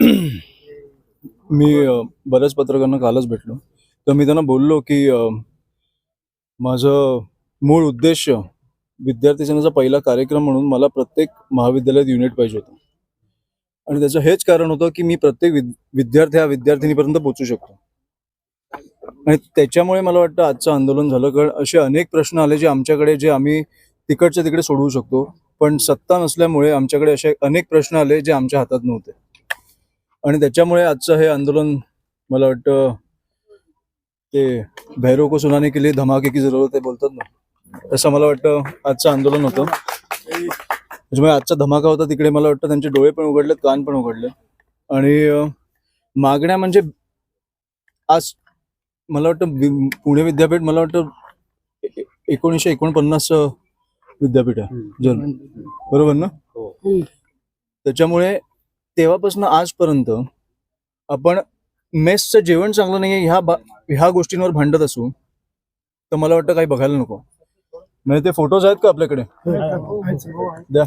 मी बऱ्याच पत्रकारांना कालच भेटलो. तर मी त्यांना बोललो की माझं मूळ उद्देश विद्यार्थी सेनेचा पहिला कार्यक्रम म्हणून मला प्रत्येक महाविद्यालयात युनिट पाहिजे होतं. आणि त्याचं हेच कारण होतं की मी प्रत्येक विद- विद्यार्थी हा विद्यार्थिनीपर्यंत पोहोचू शकतो. आणि त्याच्यामुळे मला वाटतं आजचं आंदोलन झालं कारण असे अनेक प्रश्न आले जे आमच्याकडे जे आम्ही तिकडच्या तिकडे सोडवू शकतो. पण सत्ता नसल्यामुळे आमच्याकडे असे अनेक प्रश्न आले जे आमच्या हातात नव्हते. आणि त्याच्यामुळे आजचं हे आंदोलन मला वाटतं ते भैरव को सुनाने के लिए धमाके की जरूरत आहे बोलतात ना. तसं मला वाटतं आजचं आंदोलन होतं. त्याच्यामुळे आजचा धमाका होता तिकडे मला वाटतं त्यांचे डोळे पण उघडलेत कान पण उघडले आणि मागण्या म्हणजे आज मला वाटतं पुणे विद्यापीठ मला वाटतं एकोणीसशे एकोणपन्नास विद्यापीठ आहे बरोबर ना? त्याच्यामुळे तेव्हापासून आजपर्यंत आपण मेसचं जेवण चांगलं नाहीये ह्या बा- ह्या गोष्टींवर भांडत असू तर मला वाटतं काही बघायला नको. म्हणजे ते फोटोज आहेत का आपल्याकडे? द्या.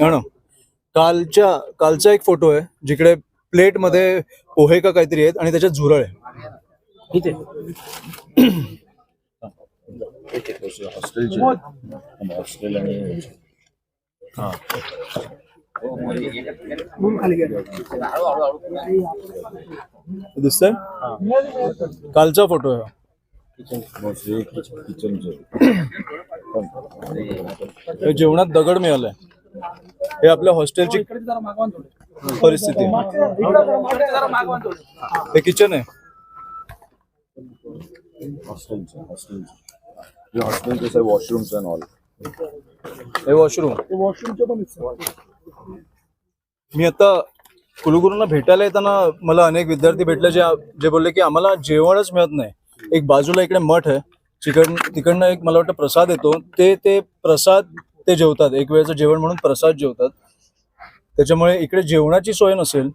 हा ना. कालच्या कालचा एक फोटो आहे जिकडे प्लेटमध्ये पोहे का काहीतरी आहेत आणि त्याच्यात झुरळ आहे. हॉस्टेल आणि दिसतंय? कालचा फोटो आहे हे. जेवणात दगड मिळालाय. हे आपल्या हॉस्टेलची परिस्थिती हे किचन आहे. हॉस्टेलचं हॉस्टेलचं हे हॉस्टेलचं आहे वॉशरूम्स अँड ऑल हे वॉशरूम मी आता कुलगुरूंना भेटायला येताना मला अनेक विद्यार्थी भेटले जे जे बोलले की आम्हाला जेवणच मिळत नाही. एक बाजूला इकडे मठ आहे. तिकडन तिकडनं एक मला वाटतं प्रसाद येतो. ते ते प्रसाद ते जेवतात. एक वेळेचं जेवण म्हणून प्रसाद जेवतात. त्याच्यामुळे इकडे जेवणाची सोय नसेल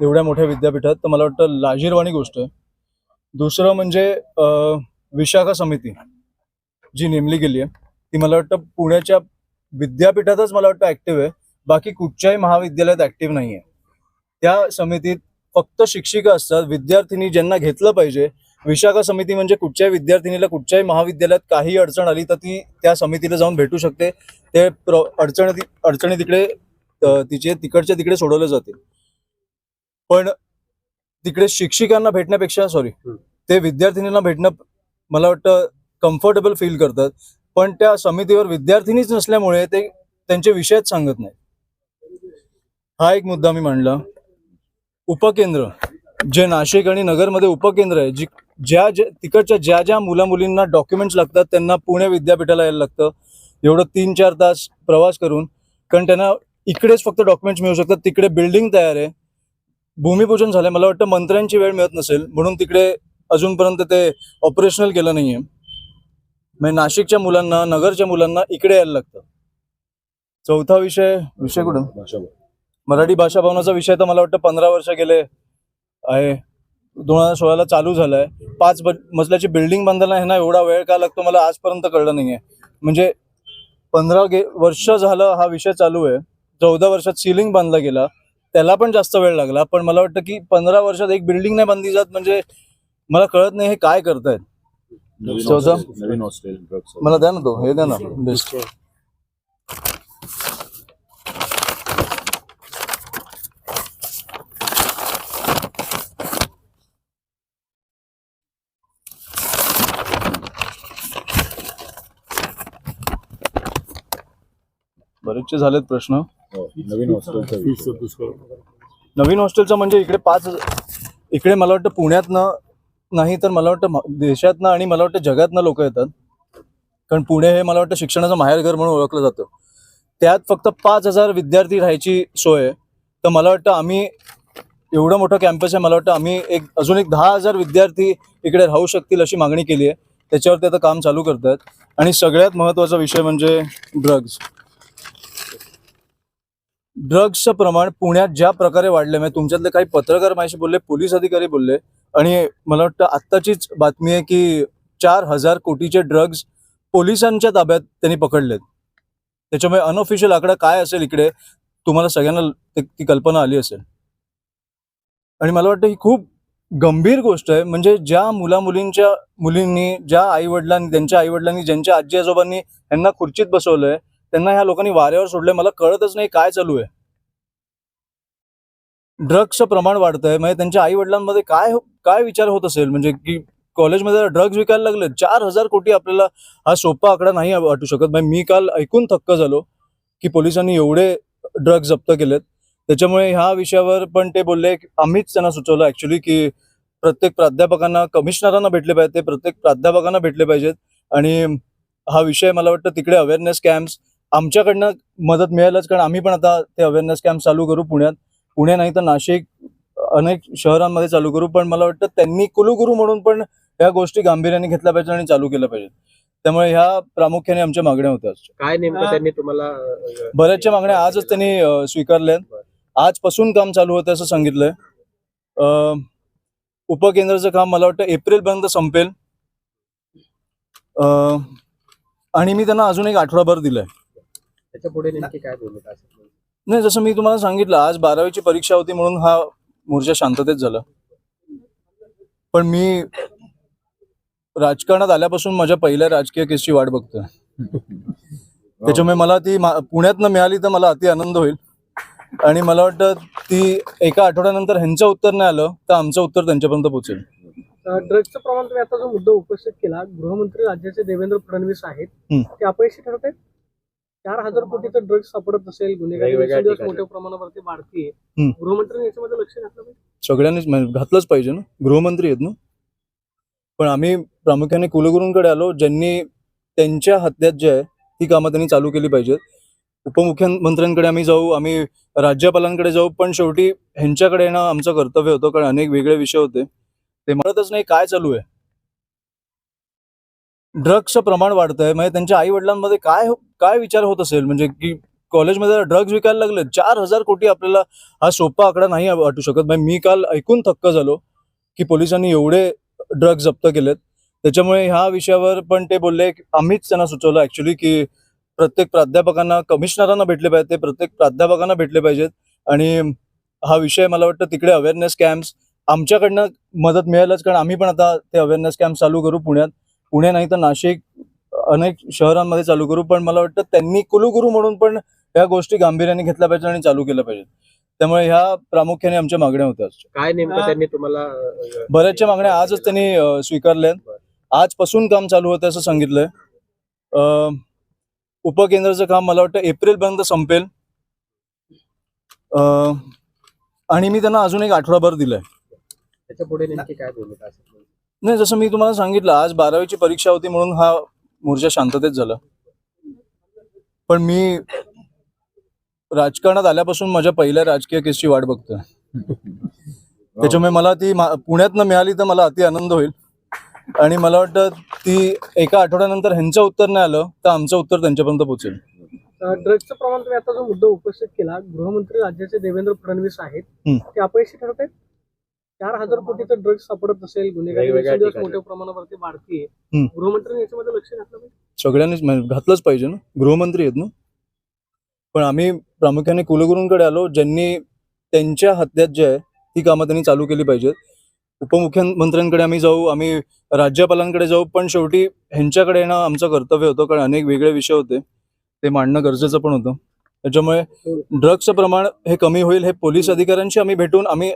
एवढ्या मोठ्या विद्यापीठात तर मला वाटतं लाजीरवाणी गोष्ट आहे. दुसरं म्हणजे विशाखा समिती जी नेमली गेली आहे ती मला वाटतं पुण्याच्या विद्यापीठातच मला वाटतं ऍक्टिव्ह आहे. बाकी कुठच्याही महाविद्यालयात ऍक्टिव्ह नाही आहे त्या समितीत फक्त शिक्षिका असतात विद्यार्थिनी ज्यांना घेतलं पाहिजे. विशाखा समिती म्हणजे कुठच्याही विद्यार्थिनीला कुठच्याही महाविद्यालयात काही अडचण आली तर ती त्या समितीला जाऊन भेटू शकते. ते प्र अडचणी अडचणी तिकडे तिचे तिकडच्या तिकडे सोडवले जातील पण तिकडे शिक्षिकांना भेटण्यापेक्षा सॉरी ते विद्यार्थिनींना भेटणं मला वाटतं कम्फर्टेबल फील करतात. पण त्या समितीवर विद्यार्थिनीच नसल्यामुळे ते त्यांचे विषयच सांगत नाही हा एक मुद्दा मी मांडला. उपकेंद्र जे नाशिक आणि नगरमध्ये उपकेंद्र आहे जी ज्या ज्या तिकडच्या ज्या ज्या मुला मुलींना डॉक्युमेंट्स लागतात त्यांना पुणे विद्यापीठाला यायला लागतं. एवढं तीन चार तास प्रवास करून कारण त्यांना इकडेच फक्त डॉक्युमेंट्स मिळू शकतात तिकडे बिल्डिंग तयार आहे. भूमिपूजन झालंय. मला वाटतं मंत्र्यांची वेळ मिळत नसेल म्हणून तिकडे अजूनपर्यंत ते ऑपरेशनल केलं नाहीये. म्हणजे नाशिकच्या मुलांना नगरच्या मुलांना इकडे यायला लागतं. चौथा विषय विषय कुठं? मराठी भाषा भवनाचा विषय तर मला वाटतं पंधरा वर्ष गेले आहे. दोन हजार सोळाला चालू झालाय. पाच मजल्याची बिल्डिंग बांधायला ह्यांना एवढा वेळ का लागतो मला आजपर्यंत कळलं नाहीये. म्हणजे पंधरा गे वर्ष झालं हा विषय चालू आहे. चौदा वर्षात सिलिंग बांधला गेला. त्याला पण जास्त वेळ लागला पण मला वाटतं की पंधरा वर्षात एक बिल्डिंग नाही बांधली जात म्हणजे मला कळत नाही हे काय करतायत. मला द्या ना तो हे द्या ना. लिस्ट बरेचसे झालेत प्रश्न. नवीन हॉस्टेलचा नवीन हॉस्टेलचं म्हणजे इकडे पाच इकडे मला वाटतं पुण्यातनं नाही तर मला वाटतं म- देशातनं आणि मला वाटतं जगातनं लोक येतात. कारण पुणे हे मला वाटतं शिक्षणाचं माहेरघर म्हणून ओळखलं जातं. त्यात फक्त पाच हजार विद्यार्थी राहायची सोय आहे. तर मला वाटतं आम्ही एवढं मोठं कॅम्पस आहे मला वाटतं आम्ही एक अजून एक दहा हजार विद्यार्थी इकडे राहू शकतील अशी मागणी केली आहे. त्याच्यावरती आता काम चालू करतात आणि सगळ्यात महत्त्वाचा विषय म्हणजे ड्रग्ज ड्रग्सचं प्रमाण पुण्यात ज्या प्रकारे वाढलं म्हणजे तुमच्यातले काही पत्रकार माझ्याशी बोलले पोलीस अधिकारी बोलले आणि मला वाटतं आत्ताचीच बातमी आहे की चार हजार कोटीचे ड्रग्ज पोलिसांच्या ताब्यात त्यांनी पकडलेत. त्याच्यामुळे अनऑफिशियल आकडा काय असेल इकडे तुम्हाला सगळ्यांना ती कल्पना आली असेल. आणि मला वाटतं ही खूप गंभीर गोष्ट आहे म्हणजे ज्या मुला मुलींच्या मुलींनी ज्या आई वडिलांनी त्यांच्या आईवडिलांनी ज्यांच्या आजी आजोबांनी यांना खुर्चीत बसवलंय त्यांना ह्या लोकांनी वाऱ्यावर सोडले मला कळतच नाही काय चालू आहे. ड्रग्सचं प्रमाण वाढतंय. म्हणजे त्यांच्या आई वडिलांमध्ये काय हो, काय विचार होत असेल? म्हणजे की कॉलेजमध्ये ड्रग्ज विकायला लागले चार हजार कोटी आपल्याला हा सोपा आकडा नाही वाटू शकत. म्हणजे मी काल ऐकून थक्क झालो की पोलिसांनी एवढे ड्रग्ज जप्त केलेत. त्याच्यामुळे ह्या विषयावर पण ते बोलले. की आम्हीच त्यांना सुचवलं ऍक्च्युली की प्रत्येक प्राध्यापकांना कमिशनरांना भेटले पाहिजे. ते प्रत्येक प्राध्यापकांना भेटले पाहिजेत. आणि हा विषय मला वाटतं तिकडे अवेअरनेस कॅम्प्स आमच्याकडनं मदत मिळेलच कारण आम्ही पण आता ते अवेअरनेस कॅम्प चालू करू पुण्यात. पुणे नाही तर नाशिक अनेक शहरांमध्ये चालू करू पण मला वाटतं त्यांनी कुलगुरू म्हणून पण या गोष्टी गांभीर्याने घेतल्या पाहिजे आणि चालू केल्या पाहिजेत. त्यामुळे ह्या प्रामुख्याने आमच्या मागण्या होत्या काय नेमकं त्यांनी तुम्हाला बऱ्याचशा मागण्या आजच त्यांनी स्वीकारल्या आजपासून काम चालू होतं असं सांगितलंय. अ, उपकेंद्राचं काम मला वाटतं एप्रिलपर्यंत संपेल. अ, आणि मी त्यांना अजून एक आठवडाभर दिलाय. त्याच्या पुढे नेमकी काय भूमिका असेल नाही जसं मी तुम्हाला सांगितलं आज बारावीची परीक्षा होती म्हणून हा मोर्चा शांततेत झाला. पण मी राजकारणात आल्यापासून माझ्या पहिल्या राजकीय केसची वाट बघतोय. त्याच्यामुळे मला ती पुण्यातनं मिळाली तर मला अति आनंद होईल. आणि मला वाटतं ती एका आठवड्यानंतर ह्यांचं उत्तर नाही आलं तर आमचं उत्तर त्यांच्यापर्यंत पोहोचेल. ड्रग्जचं प्रमाण तुम्ही आता जो मुद्दा उपस्थित केला गृहमंत्री राज्याचे देवेंद्र फडणवीस आहेत. ते अपयशी ठरत आहेत? चार हजार कोटीचं ड्रग्ज सापडत असेल गुन्हेगारी. मोठ्या प्रमाणावरती वाढतीये. गृहमंत्र्यांनी याच्यामध्ये लक्ष घातलं पाहिजे? सगळ्यांनीच म्हणजे घातलंच पाहिजे ना. गृहमंत्री आहेत ना. पण आम्ही प्रामुख्याने कुलगुरूंकडे आलो ज्यांनी त्यांच्या हत्यात जे आहे ती कामं त्यांनी चालू केली पाहिजेत. उपमुख्यमंत्र्यांकडे आम्ही जाऊ आम्ही राज्यपालांकडे जाऊ पण शेवटी ह्यांच्याकडे येणं आमचं कर्तव्य होतं कारण अनेक वेगळे विषय होते. ते म्हणतच नाही काय चालू आहे. ड्रग्सचं प्रमाण वाढतंय. म्हणजे त्यांच्या आई वडिलांमध्ये काय हो- काय विचार होत असेल? म्हणजे की कॉलेजमध्ये ड्रग्ज विकायला लागले चार हजार कोटी आपल्याला हा सोपा आकडा नाही वाटू शकत. म्हणजे मी काल ऐकून थक्क झालो की पोलिसांनी एवढे ड्रग्ज जप्त केलेत. त्याच्यामुळे ह्या विषयावर पण ते बोलले की आम्हीच त्यांना सुचवलं ऍक्च्युली की प्रत्येक प्राध्यापकांना कमिशनरांना भेटले पाहिजे. ते प्रत्येक प्राध्यापकांना भेटले पाहिजेत. आणि हा विषय मला वाटतं तिकडे अवेअरनेस कॅम्प्स आमच्याकडनं मदत मिळेलच. कारण आम्ही पण आता ते अवेअरनेस कॅम्प चालू करू पुण्यात. पुणे नाही तर नाशिक अनेक शहरांमध्ये चालू करू पण मला वाटतं त्यांनी कुलगुरू म्हणून पण या गोष्टी गांभीर्याने घेतल्या पाहिजे आणि चालू केल्या पाहिजेत. त्यामुळे ह्या प्रामुख्याने आमच्या मागण्या होत्या काय नेमकं त्यांनी तुम्हाला बऱ्याचशा मागण्या आजच त्यांनी स्वीकारल्या आजपासून काम चालू होतं असं सांगितलंय. अ, उपकेंद्राचं काम मला वाटतं एप्रिलपर्यंत संपेल. अ, आणि मी त्यांना अजून एक आठवडाभर दिलाय. त्याच्या पुढे नेमकी काय असेल नाही जसं मी तुम्हाला सांगितलं आज बारावीची परीक्षा होती म्हणून हा मोर्चा शांततेत झाला. पण मी राजकारणात आल्यापासून माझ्या पहिल्या राजकीय केसची वाट बघतोय. त्याच्यामुळे मला ती पुण्यातनं मिळाली तर मला अति आनंद होईल. आणि मला वाटतं ती एका आठवड्यानंतर ह्यांचं उत्तर नाही आलं तर आमचं उत्तर त्यांच्यापर्यंत पोहोचेल. ड्रग्जचं प्रमाण तुम्ही आता जो मुद्दा उपस्थित केला गृहमंत्री राज्याचे देवेंद्र फडणवीस आहेत. ते अपयशी ठरत आहेत चार हजार कोटीचं ड्रग्ज सापडत असेल गुन्हेगारी. मोठ्या प्रमाणावरती वाढतीये. गृहमंत्र्यांनी याच्यामध्ये लक्ष घातलं पाहिजे? सगळ्यांनीच म्हणजे घातलंच पाहिजे ना. गृहमंत्री आहेत ना. पण आम्ही प्रामुख्याने कुलगुरूंकडे आलो ज्यांनी त्यांच्या हत्यात जे आहे ती कामं त्यांनी चालू केली पाहिजेत. उपमुख्यमंत्र्यांकडे आम्ही जाऊ आम्ही राज्यपालांकडे जाऊ पण शेवटी ह्यांच्याकडे येणं आमचं कर्तव्य होतं कारण अनेक वेगळे विषय होते. ते मांडणं गरजेचं पण होतं. त्याच्यामुळे ड्रग्सचं प्रमाण हे कमी होईल हे पोलीस अधिकाऱ्यांशी आम्ही भेटून आम्ही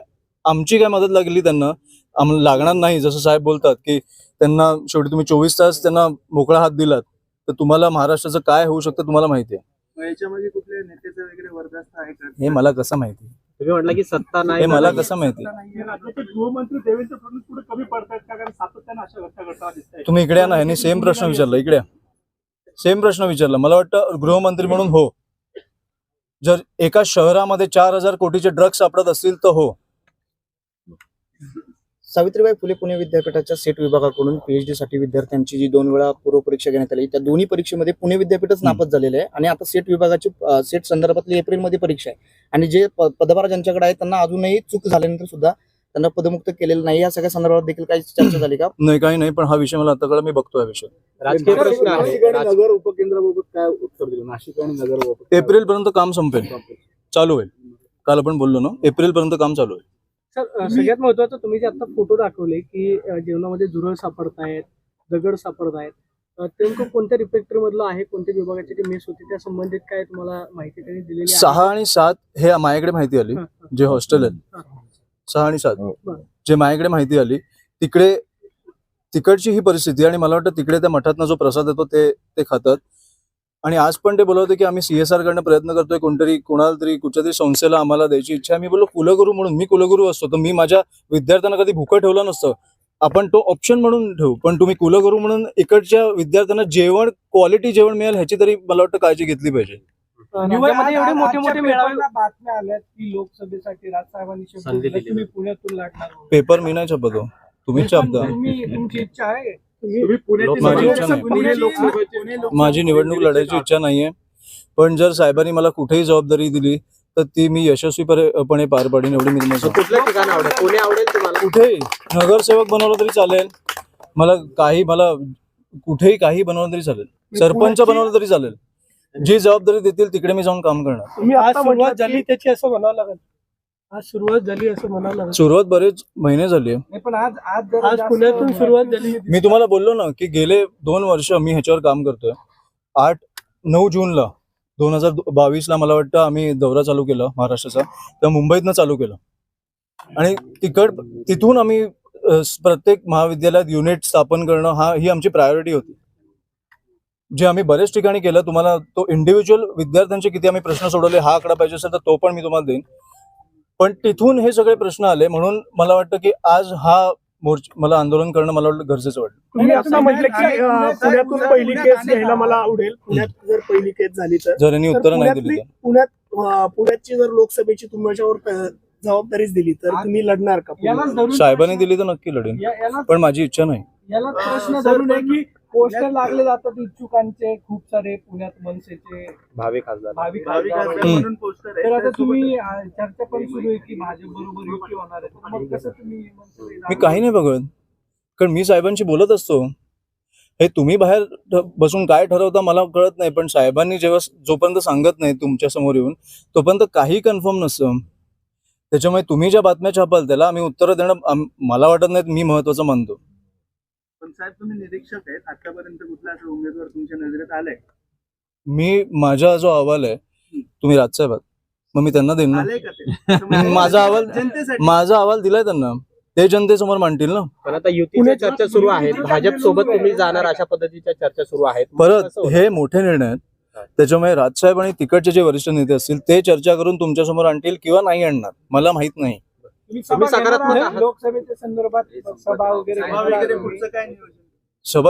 आमची काय मदत लागली त्यांना? आम्हाला लागणार नाही. जसं साहेब बोलतात की त्यांना शेवटी तुम्ही चोवीस तास त्यांना मोकळा हात दिलात. तर तुम्हाला महाराष्ट्राचं काय होऊ शकतं तुम्हाला माहिती आहे. याच्यामध्ये कुठल्या नेत्याचं वगैरे वर्गास्त आहे का हे मला कसं माहिती तुम्ही म्हटलं की सत्ता नाही हे मला कसं माहिती गृहमंत्री देवेंद्र फडणवीस पुढे कमी पडतायत का? कारण सातत्यानं अशा घटना घडताना तुम्ही इकडे ना ह्यांनी सेम प्रश्न विचारला इकडे. सेम प्रश्न विचारला. मला वाटतं गृहमंत्री म्हणून हो. जर एका शहरामध्ये चार हजार कोटीचे ड्रग्ज सापडत असतील तर हो. सावित्रीबाई फुले पुणे विद्यापीठाच्या सेट विभागाकडून पीएचडी साठी विद्यार्थ्यांची जी दोन वेळा पूर्व परीक्षा घेण्यात आली त्या दोन्ही परीक्षेमध्ये पुणे विद्यापीठच नापास झालेले आहे. आणि आता सेट विभागाची सेट संदर्भातली एप्रिलमध्ये परीक्षा आहे. आणि जे पदभार ज्यांच्याकडे आहे त्यांना अजूनही चूक झाल्यानंतर सुद्धा त्यांना पदमुक्त केलेलं नाही. या सगळ्या संदर्भात देखील काही चर्चा झाली का? नाही काही नाही पण हा विषय मला आता कळला मी बघतोय हा विषय. नगर उपकेंद्राबाबत काय उत्तर दिलं? नाशिक आणि नगर उपकेंद्र एप्रिल पर्यंत काम संपेल. चालू होईल. काल आपण बोललो ना एप्रिल पर्यंत काम चालू आहे सर सगळ्यात महत्वाचं तुम्ही जे आता फोटो दाखवले की जेवणामध्ये झुरळ सापडतायत दगड सापडतायत अ, ते नेमकं कोणत्या रिपेक्टर मधलं आहे कोणत्या विभागाची ती मेस होती त्या संबंधित काय तुम्हाला माहिती त्यांनी दिलेली आहे सहा आणि सात हे माझ्याकडे माहिती आली. जे हॉस्टेल हा. आहे सहा आणि सात हो. जे माझ्याकडे माहिती आली तिकडे तिकडची ही परिस्थिती आणि मला वाटतं तिकडे त्या मठातनं जो प्रसाद येतो ते ते खातात आणि आज पण ते बोलवते की आम्ही सीएसआर कडनं प्रयत्न करतोय कोणतरी कोणाला तरी कुठच्या तरी संस्थेला आम्हाला द्यायची इच्छा आहे. मी बोललो कुलगुरू म्हणून मी कुलगुरू असतो तर मी माझ्या विद्यार्थ्यांना कधी भुकं ठेवलं नसतं आपण तो ऑप्शन म्हणून ठेवू पण तुम्ही कुलगुरू म्हणून इकडच्या विद्यार्थ्यांना जेवण क्वालिटी जेवण मिळेल ह्याची तरी मला वाटतं काळजी घेतली पाहिजे अ, राज्यामध्ये एवढे मोठे मोठे मेळावे बातम्या आल्यात की लोकसभेसाठी राजसाहेबांनी शब्द संधी दिला, दिली. तुम्ही पुण्यातून लढणार म्हणून. पेपर मी नाही छापतो तुम्हीच पण छापता तुम्ही तुमची इच्छा आहे तुम्ही माझी निवडणूक- लढायची इच्छा नाहीये. पण जर साहेबांनी मला कुठेही जबाबदारी दिली तर ती मी यशस्वीपणे पार पाडीन एवढी मी तुम्हाला मग सांगतो. कुठलं ठिकाण आवडेल? पुणे आवडेल तुम्हाला? कुठेही. नगरसेवक बनवलं तरी चालेल. मला काही मला कुठेही काही बनवलं तरी चालेल. सरपंच बनवलं तरी चालेल. जी जबाबदारी देतील तिकडे मी जाऊन काम करणार. तुम्ही आज आता सुरुवात सुरुवात झाली त्याची असं म्हणावं लागेल. आज सुरुवात झाली असं म्हणावं लागेल सुरुवात बरेच महिने झाली आहे. नाही, पण आज आज जरा आज जास्त पुण्यातून सुरुवात झाली. मी तुम्हाला बोललो ना की गेले दोन वर्ष मी ह्याच्यावर काम करतोय. आठ नऊ जूनला दोन हजार बावीसला मला वाटतं आम्ही दौरा चालू केला महाराष्ट्राचा. तर मुंबईतनं चालू केलं. आणि तिकड तिथून आम्ही अ, प्रत्येक महाविद्यालयात युनिट स्थापन करणं हा ही आमची प्रायोरिटी होती. जे आम्ही बरेच ठिकाणी केलं तुम्हाला तो इंडिव्हिज्युअल विद्यार्थ्यांचे किती आम्ही प्रश्न सोडवले हा आकडा पाहिजे असेल तर तो पण मी तुम्हाला देईन. पण तिथून हे सगळे प्रश्न आले म्हणून मला वाटतं की आज हा मोर्च मला आंदोलन करणं मला वाटतं गरजेचं वाटतं तुम्ही आता आता म्हटलं की, अं, पुण्यातून पहिली केस घ्यायला मला आवडेल. पुण्यात जर पहिली केस झाली तर. जर यांनी तर उत्तरं नाही दिली पुण्यातली- तर. पुण्यात अं, पुण्याची जर लोकसभेची तुमच्यावर अं, जबाबदारीच दिली तर तुम्ही लढणार का पुण्यात? साहेबांनी दिली तर नक्की लढेन पण माझी इच्छा नाही. याला प्रश्न धरून आहे की पोस्टर लागले जातात इच्छुकांचे खूप सारे पुण्यात मनसेचे. भावी खासदार. भावी खासदार. खासदार वगैरे. म्हणून पोस्टर आहे. तर आता तुम्ही चर्चा पण सुरू आहे की भाजप बरोबर युती होणार आहे. तर मग कसं तुम्ही मनसेला मी काही नाही बघत. कारण मी साहेबांशी बोलत असतो. हे तुम्ही बाहेर ठ- बसून काय ठरवता मला कळत नाही. पण साहेबांनी जेव्हा जोपर्यंत सांगत नाही तुमच्यासमोर येऊन तोपर्यंत काही कन्फर्म नसतं. त्याच्यामुळे तुम्ही ज्या बातम्या छापाल त्याला आम्ही उत्तरं देणं आम- मला वाटत नाही मी महत्वाचं मानतो. पण साहेब तुम्ही निरीक्षक आहेत. आतापर्यंत कुठला असा उमेदवार तुमच्या नजरेत आलाय? मी माझा जो अहवाल आहे तुम्ही राजसाहेब आहात मग मी त्यांना देईन ना. आलाय का ते? माझा अहवाल जनतेसाठी. माझा अहवाल दिलाय त्यांना. ते जनतेसमोर मांडतील ना. पण आता युतीच्या चर्चा सुरू आहेत. भाजप सोबत तुम्ही जाणार अशा पद्धतीच्या चर्चा सुरू आहेत. परत? हे मोठे निर्णय आहेत. त्याच्यामुळे राजसाहेब आणि तिकडचे जे वरिष्ठ नेते असतील ते चर्चा करून तुमच्यासमोर आणतील किंवा नाही आणणार. मला माहीत नाही. तुम्ही सभा सकारात्मक आहात? लोकसभेच्या संदर्भात वगैरे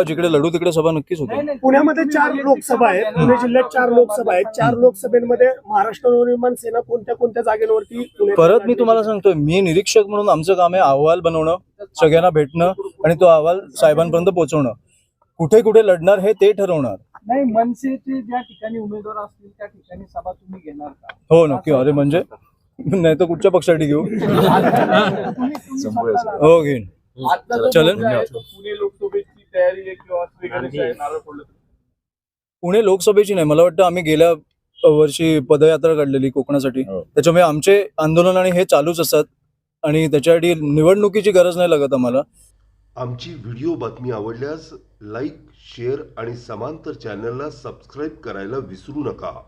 जिकडे लढू तिकडे सभा नक्कीच होते. पुण्यामध्ये चार लोकसभा आहेत. पुणे जिल्ह्यात चार. लोकसभा आहेत. चार लोकसभेमध्ये महाराष्ट्र नवनिर्माण सेना कोणत्या कोणत्या जागेवरती परत मी तुम्हाला सांगतोय मी निरीक्षक म्हणून आमचं काम आहे अहवाल बनवणं सगळ्यांना भेटणं आणि तो अहवाल साहेबांपर्यंत पोहोचवणं. कुठे कुठे लढणार हे ते ठरवणार. नाही मनसेचे ज्या ठिकाणी उमेदवार असतील त्या ठिकाणी सभा तुम्ही घेणार का? हो नक्की. अरे म्हणजे नाही तर कुठच्या पक्षासाठी घेऊ? हो घेईन. पुणे लोकसभेची तर. पुणे लोकसभेची नाही. मला वाटतं आम्ही गेल्या वर्षी पदयात्रा काढलेली कोकणासाठी. हो. त्याच्यामुळे आमचे आंदोलन आणि हे चालूच असतात. आणि त्याच्यासाठी निवडणुकीची गरज नाही लागत आम्हाला. आमची व्हिडिओ बातमी आवडल्यास लाईक शेअर आणि समांतर चॅनलला सबस्क्राईब करायला विसरू नका.